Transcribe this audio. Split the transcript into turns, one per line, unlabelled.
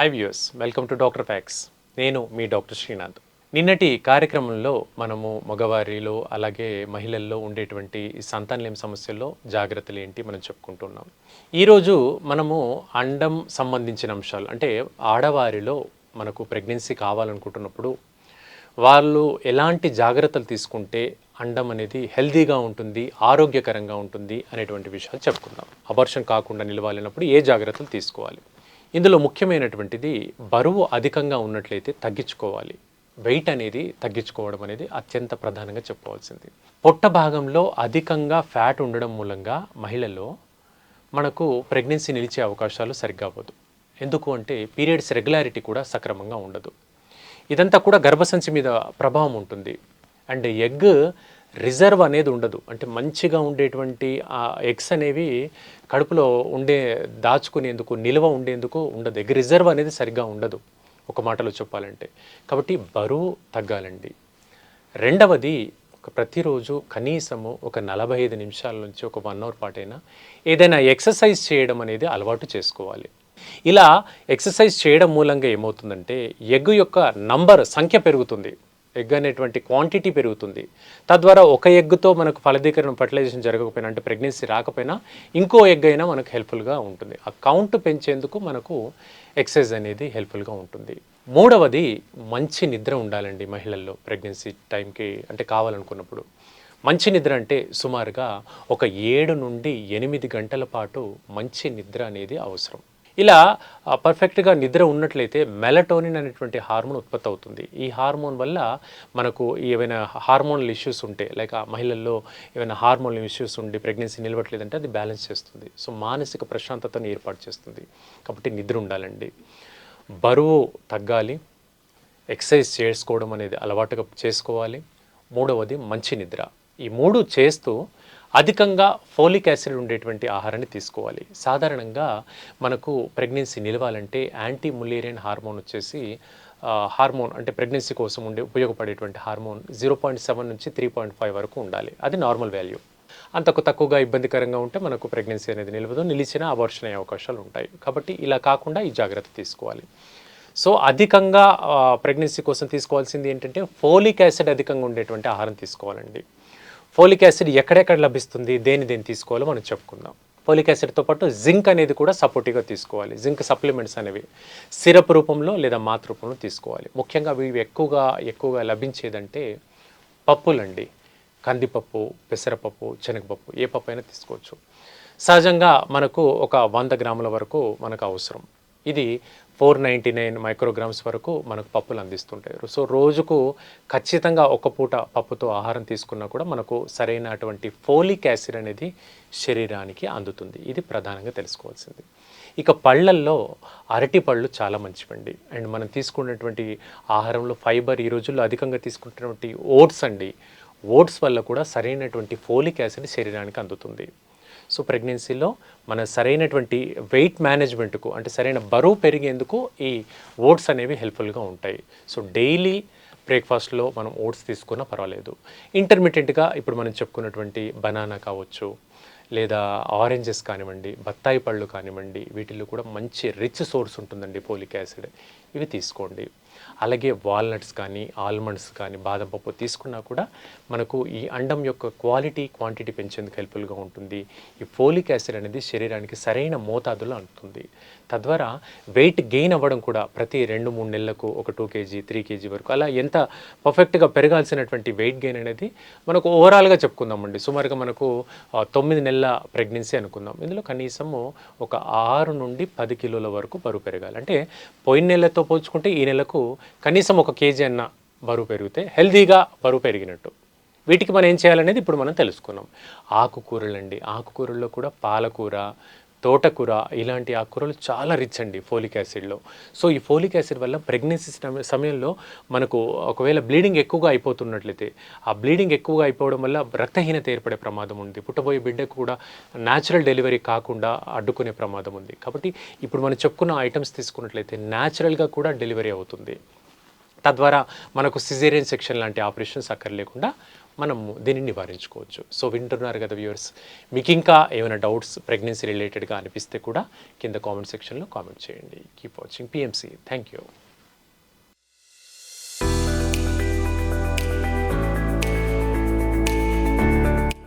Hi views welcome to doctor facts నేను మీ doctor Srinath నిన్నటి కార్యక్రమంలో మనము మగవారిలో అలాగే మహిళల్లో ఉండేటువంటి సంతానలేం సమస్యల్లో జాగ్రత్తలు ఏంటి మనం చెప్పుకుంటున్నాం. ఈరోజు మనము అండం సంబంధించిన అంశాలు అంటే ఆడవారిలో మనకు ప్రెగ్నెన్సీ కావాలనుకుంటున్నప్పుడు వాళ్ళు ఎలాంటి జాగ్రత్తలు తీసుకుంటే అండం అనేది హెల్దీగా ఉంటుంది ఆరోగ్యకరంగా ఉంటుంది అనేటువంటి విషయాలు చెప్పుకుందాం. అబర్షన్ కాకుండా నిలవాలన్నప్పుడు ఏ జాగ్రత్తలు తీసుకోవాలి? ఇందులో ముఖ్యమైనటువంటిది బరువు అధికంగా ఉన్నట్లయితే తగ్గించుకోవాలి. వెయిట్ అనేది తగ్గించుకోవడం అనేది అత్యంత ప్రధానంగా చెప్పవలసింది పొట్ట భాగంలో అధికంగా ఫ్యాట్ ఉండడం మూలంగా మహిళల్లో మనకు ప్రెగ్నెన్సీ నిలిచే అవకాశాలు సరిగ్గా అవ్వదు. ఎందుకు అంటే పీరియడ్స్ రెగ్యులారిటీ కూడా సక్రమంగా ఉండదు. ఇదంతా కూడా గర్భసంచి మీద ప్రభావం ఉంటుంది. అండ్ ఎగ్ రిజర్వ్ అనేది ఉండదు. అంటే మంచిగా ఉండేటువంటి ఆ ఎగ్స్ అనేవి కడుపులో ఉండే దాచుకునేందుకు నిల్వ ఉండేందుకు ఉండదు. ఎగ్ రిజర్వ్ అనేది సరిగ్గా ఉండదు. ఒక మాటలో చెప్పాలంటే. కాబట్టి బరువు తగ్గాలండి. రెండవది ఒక ప్రతిరోజు కనీసము ఒక నలభై ఐదు నిమిషాల నుంచి ఒక వన్ అవర్ పాటైనా ఏదైనా ఎక్సర్సైజ్ చేయడం అనేది అలవాటు చేసుకోవాలి. ఇలా ఎక్సర్సైజ్ చేయడం మూలంగా ఏమవుతుందంటే ఎగ్ యొక్క నంబర్ సంఖ్య పెరుగుతుంది. ఎగ్ అనేటువంటి క్వాంటిటీ పెరుగుతుంది. తద్వారా ఒక ఎగ్తో మనకు ఫలదీకరణ ఫర్టిలైజేషన్ జరగకపోయినా అంటే ప్రెగ్నెన్సీ రాకపోయినా ఇంకో ఎగ్ అయినా మనకు హెల్ప్ఫుల్గా ఉంటుంది. ఆ కౌంట్ పెంచేందుకు మనకు ఎక్సర్సైజ్ అనేది హెల్ప్ఫుల్గా ఉంటుంది. మూడవది మంచి నిద్ర ఉండాలండి మహిళల్లో ప్రెగ్నెన్సీ టైంకి అంటే కావాలనుకున్నప్పుడు. మంచి నిద్ర అంటే సుమారుగా ఒక ఏడు నుండి ఎనిమిది గంటల పాటు మంచి నిద్ర అనేది అవసరం. ఇలా పర్ఫెక్ట్గా నిద్ర ఉన్నట్లయితే మెలటోనిన్ అనేటువంటి హార్మోన్ ఉత్పత్తి అవుతుంది. ఈ హార్మోన్ వల్ల మనకు ఏవైనా హార్మోనల్ ఇష్యూస్ ఉంటే లైక్ ఆ మహిళల్లో ఏమైనా హార్మోనల్ ఇష్యూస్ ఉండి ప్రెగ్నెన్సీ నిలవట్లేదంటే అది బ్యాలెన్స్ చేస్తుంది. సో మానసిక ప్రశాంతతను ఏర్పాటు చేస్తుంది. కాబట్టి నిద్ర ఉండాలండి. బరువు తగ్గాలి. ఎక్సర్సైజ్ చేసుకోవడం అనేది అలవాటుగా చేసుకోవాలి. మూడవది మంచి నిద్ర. ఈ మూడు చేస్తూ అధికంగా ఫోలిక్ యాసిడ్ ఉండేటువంటి ఆహారాన్ని తీసుకోవాలి. సాధారణంగా మనకు ప్రెగ్నెన్సీ నిలవాలంటే యాంటీ ములేరియన్ హార్మోన్ వచ్చేసి హార్మోన్ అంటే ప్రెగ్నెన్సీ కోసం ఉండే ఉపయోగపడేటువంటి హార్మోన్ జీరో పాయింట్ సెవెన్ నుంచి త్రీ పాయింట్ ఫైవ్ వరకు ఉండాలి. అది నార్మల్ వాల్యూ. అంతకు తక్కువగా ఇబ్బందికరంగా ఉంటే మనకు ప్రెగ్నెన్సీ అనేది నిలవదు నిలిచిన అబార్షన్ అయ్యే అవకాశాలు ఉంటాయి. కాబట్టి ఇలా కాకుండా ఈ జాగ్రత్త తీసుకోవాలి. సో అధికంగా ప్రెగ్నెన్సీ కోసం తీసుకోవాల్సింది ఏంటంటే ఫోలిక్ యాసిడ్ అధికంగా ఉండేటువంటి ఆహారం తీసుకోవాలండి. ఫోలిక్ యాసిడ్ ఎక్కడెక్కడ లభిస్తుంది? దేని దేని తీసుకోవాలో మనం చెప్పుకుందాం. ఫోలిక్ యాసిడ్తో పాటు జింక్ అనేది కూడా సపోర్టివ్గా తీసుకోవాలి. జింక్ సప్లిమెంట్స్ అనేవి సిరప్ రూపంలో లేదా మాతృ రూపంలో తీసుకోవాలి. ముఖ్యంగా ఇవి ఎక్కువగా ఎక్కువగా లభించేదంటే పప్పులండి. కందిపప్పు పెసరపప్పు శనగపప్పు ఏ పప్పు అయినా తీసుకోవచ్చు. సహజంగా మనకు ఒక వంద గ్రాముల వరకు మనకు అవసరం. ఇది ఫోర్ నైంటీ నైన్ మైక్రోగ్రామ్స్ వరకు మనకు పప్పులు అందిస్తుంటారు సో రోజుకు ఖచ్చితంగా ఒక పూట పప్పుతో ఆహారం తీసుకున్నా కూడా మనకు సరైనటువంటి ఫోలిక్ యాసిడ్ అనేది శరీరానికి అందుతుంది. ఇది ప్రధానంగా తెలుసుకోవాల్సింది. ఇక పళ్ళల్లో అరటి పళ్ళు చాలా మంచివండి. అండ్ మనం తీసుకున్నటువంటి ఆహారంలో ఫైబర్ ఈ రోజుల్లో అధికంగా తీసుకుంటున్నటువంటి ఓట్స్ అండి. ఓట్స్ వల్ల కూడా సరైనటువంటి ఫోలిక్ యాసిడ్ శరీరానికి అందుతుంది. సో ప్రెగ్నెన్సీలో మన సరైనటువంటి వెయిట్ మేనేజ్మెంట్కు అంటే సరైన బరువు పెరిగేందుకు ఈ ఓట్స్ అనేవి హెల్ప్ఫుల్గా ఉంటాయి. సో డైలీ బ్రేక్ఫాస్ట్లో మనం ఓట్స్ తీసుకున్నా పర్వాలేదు. ఇంటర్మీడియట్గా ఇప్పుడు మనం చెప్పుకున్నటువంటి బనానా కావచ్చు లేదా ఆరెంజెస్ కానివ్వండి బత్తాయి పళ్ళు కానివ్వండి వీటిల్లో కూడా మంచి రిచ్ సోర్స్ ఉంటుందండి పోలిక్ యాసిడ్. ఇవి తీసుకోండి. అలాగే వాల్నట్స్ కానీ ఆల్మండ్స్ కానీ బాదం పప్పు తీసుకున్నా కూడా మనకు ఈ అండం యొక్క క్వాలిటీ క్వాంటిటీ పెంచేందుకు హెల్ప్ఫుల్గా ఉంటుంది. ఈ ఫోలిక్ యాసిడ్ అనేది శరీరానికి సరైన మోతాదులో అందుతుంది. తద్వారా వెయిట్ గెయిన్ అవ్వడం కూడా ప్రతి రెండు మూడు నెలలకు ఒక టూ కేజీ త్రీ కేజీ వరకు అలా ఎంత పర్ఫెక్ట్గా పెరగాల్సినటువంటి వెయిట్ గెయిన్ అనేది మనకు ఓవరాల్గా చెప్పుకుందామండి. సుమారుగా మనకు తొమ్మిది నెలల ప్రెగ్నెన్సీ అనుకుందాం. ఇందులో కనీసము ఒక ఆరు నుండి పది కిలోల వరకు బరువు పెరగాలి. అంటే పోయిన నెలతో పోల్చుకుంటే ఈ నెలకు కనీసం ఒక కేజీ అన్న బరువు పెరిగితే హెల్తీగా బరువు పెరిగినట్టు. వీటికి మనం ఏం చేయాలనేది ఇప్పుడు మనం తెలుసుకున్నాం. ఆకుకూరలండి. ఆకుకూరల్లో కూడా పాలకూర తోటకూర ఇలాంటి ఆకుకూరలు చాలా రిచ్ అండి ఫోలిక్ యాసిడ్లో. సో ఈ ఫోలిక్ యాసిడ్ వల్ల ప్రెగ్నెన్సీ సమయంలో మనకు ఒకవేళ బ్లీడింగ్ ఎక్కువగా అయిపోతున్నట్లయితే ఆ బ్లీడింగ్ ఎక్కువగా అయిపోవడం వల్ల రక్తహీనత ఏర్పడే ప్రమాదం ఉంది. పుట్టబోయే బిడ్డకు కూడా న్యాచురల్ డెలివరీ కాకుండా అడ్డుకునే ప్రమాదం ఉంది. కాబట్టి ఇప్పుడు మనం చెప్పుకున్న ఐటమ్స్ తీసుకున్నట్లయితే న్యాచురల్గా కూడా డెలివరీ అవుతుంది. తద్వారా మనకు సిజేరియన్ సెక్షన్ లాంటి ఆపరేషన్స్ అక్కర్లేకుండా మనము దీన్ని నివారించుకోవచ్చు. సో వింటున్నారు కదా వ్యూవర్స్ మీకు ఇంకా ఏమైనా డౌట్స్ ప్రెగ్నెన్సీ రిలేటెడ్గా అనిపిస్తే కూడా కింద కామెంట్ సెక్షన్లో కామెంట్ చేయండి. Keep watching PMC thank you